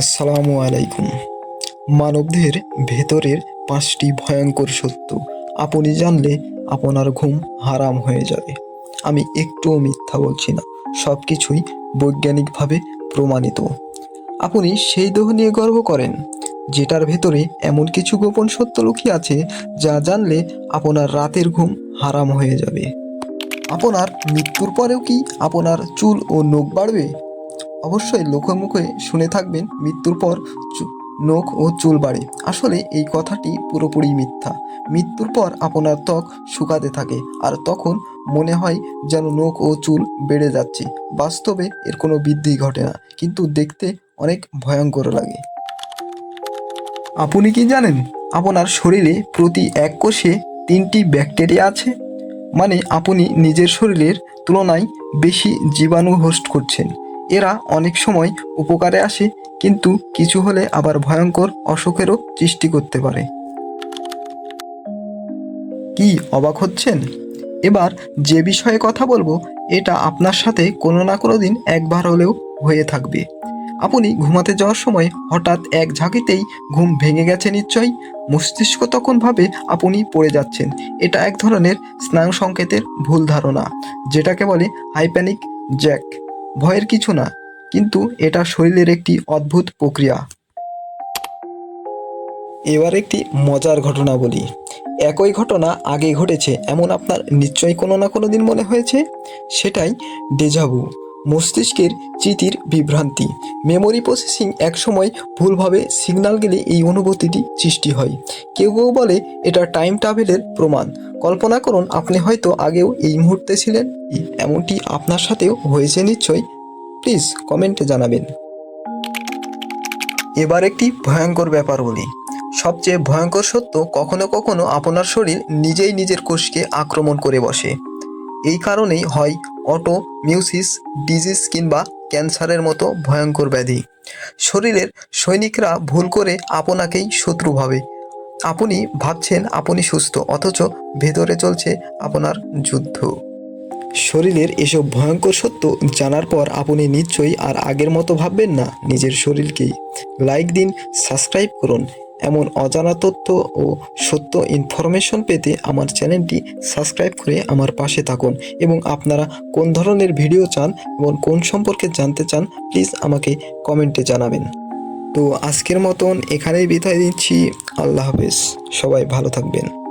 আসসালামু আলাইকুম। মানবদের ভেতরের পাঁচটি ভয়ঙ্কর সত্য আপনি জানলে আপনার ঘুম হারাম হয়ে যাবে। আমি একটুও মিথ্যা বলছি না সব কিছুই বৈজ্ঞানিকভাবে প্রমাণিত। আপনি সেই দেহ নিয়ে গর্ব করেন, যেটার ভেতরে এমন কিছু গোপন সত্য লুকিয়ে আছে যা জানলে আপনার রাতের ঘুম হারাম হয়ে যাবে। আপনার মৃত্যুর পরেও কি আপনার চুল ও নখ বাড়বে? অবশ্যই লোকে মুখে শুনে থাকবেন মৃত্যুর পর নখ ও চুল বাড়ে। আসলে এই কথাটি পুরোপুরি মিথ্যা। মৃত্যুর পর আপনার ত্বক শুকাতে থাকে আর তখন মনে হয় যেন নখ ও চুল বেড়ে যাচ্ছে। বাস্তবে এর কোনো বৃদ্ধি ঘটে না, কিন্তু দেখতে অনেক ভয়ঙ্কর লাগে। আপনি কি জানেন, আপনার শরীরে প্রতি এক কোষে তিনটি ব্যাকটেরিয়া আছে? মানে আপনি নিজের শরীরের তুলনায় বেশি জীবাণু হোস্ট করছেন। এরা অনেক সময় উপকারে আসে, কিন্তু কিছু হলে আবার ভয়ঙ্কর অসুখেরও সৃষ্টি করতে পারে। কি অবাক হচ্ছেন? এবার যে বিষয়ে কথা বলব, এটা আপনার সাথে কোনো না কোনো দিন একবার হলেও হয়ে থাকবে। আপনি ঘুমাতে যাওয়ার সময় হঠাৎ এক ঝাঁকিতেই ঘুম ভেঙে গেছে নিশ্চয়ই? মস্তিষ্ক তখন ভাবে আপনি পড়ে যাচ্ছেন। এটা এক ধরনের স্নায়ু সংকেতের ভুল ধারণা, যেটাকে বলে হাইপ্যানিক জ্যাক। ভয়ের কিছু না, কিন্তু এটা শরীরের একটি অদ্ভুত প্রক্রিয়া। এবার একটি মজার ঘটনা বলি। একই ঘটনা আগে ঘটেছে, এমন আপনার নিশ্চয়ই কোনো না কোনো দিন মনে হয়েছে? সেটাই ডেজাভু মস্তিষ্কের চিতির বিভ্রান্তি। মেমোরি প্রসেসিং একসময় ভুলভাবে সিগন্যাল গেলে এই অনুভূতিটি সৃষ্টি হয়। কেউ কেউ বলে এটা টাইম ট্রাভেলের প্রমাণ। কল্পনা করুন, আপনি হয়তো আগেও এই মুহূর্তে ছিলেন। এমনটি আপনার সাথেও হয়েছে নিশ্চয়ই। প্লিজ কমেন্টে জানাবেন। এবার একটি ভয়ঙ্কর ব্যাপার বলি। সবচেয়ে ভয়ঙ্কর সত্য কখনো কখনো আপনার শরীর নিজেই নিজের কোষকে আক্রমণ করে বসে। এই কারণেই হয় অটো মিউসিস ডিজিজ কিংবা ক্যান্সারের মতো ভয়ঙ্কর ব্যাধি। শরীরের সৈনিকরা ভুল করে আপনাকেই শত্রু ভাবে। আপনি ভাবছেন আপনি সুস্থ, অথচ ভেতরে চলছে আপনার যুদ্ধ। শরীরের এসব ভয়ঙ্কর সত্য জানার পর আপনি নিশ্চয়ই আর আগের মতো ভাববেন না নিজের শরীরকেই। লাইক দিন, সাবস্ক্রাইব করুন। এমন অজানা তথ্য ও সত্য ইনফরমেশন পেতে আমার চ্যানেলটি সাবস্ক্রাইব করে আমার পাশে থাকুন এবং আপনারা কোন ধরনের ভিডিও চান এবং কোন সম্পর্কে জানতে চান, প্লিজ আমাকে কমেন্টে জানাবেন। তো আজকের মতন এখানেই বিদায় দিচ্ছি আল্লাহ হাফেজ। সবাই ভালো থাকবেন।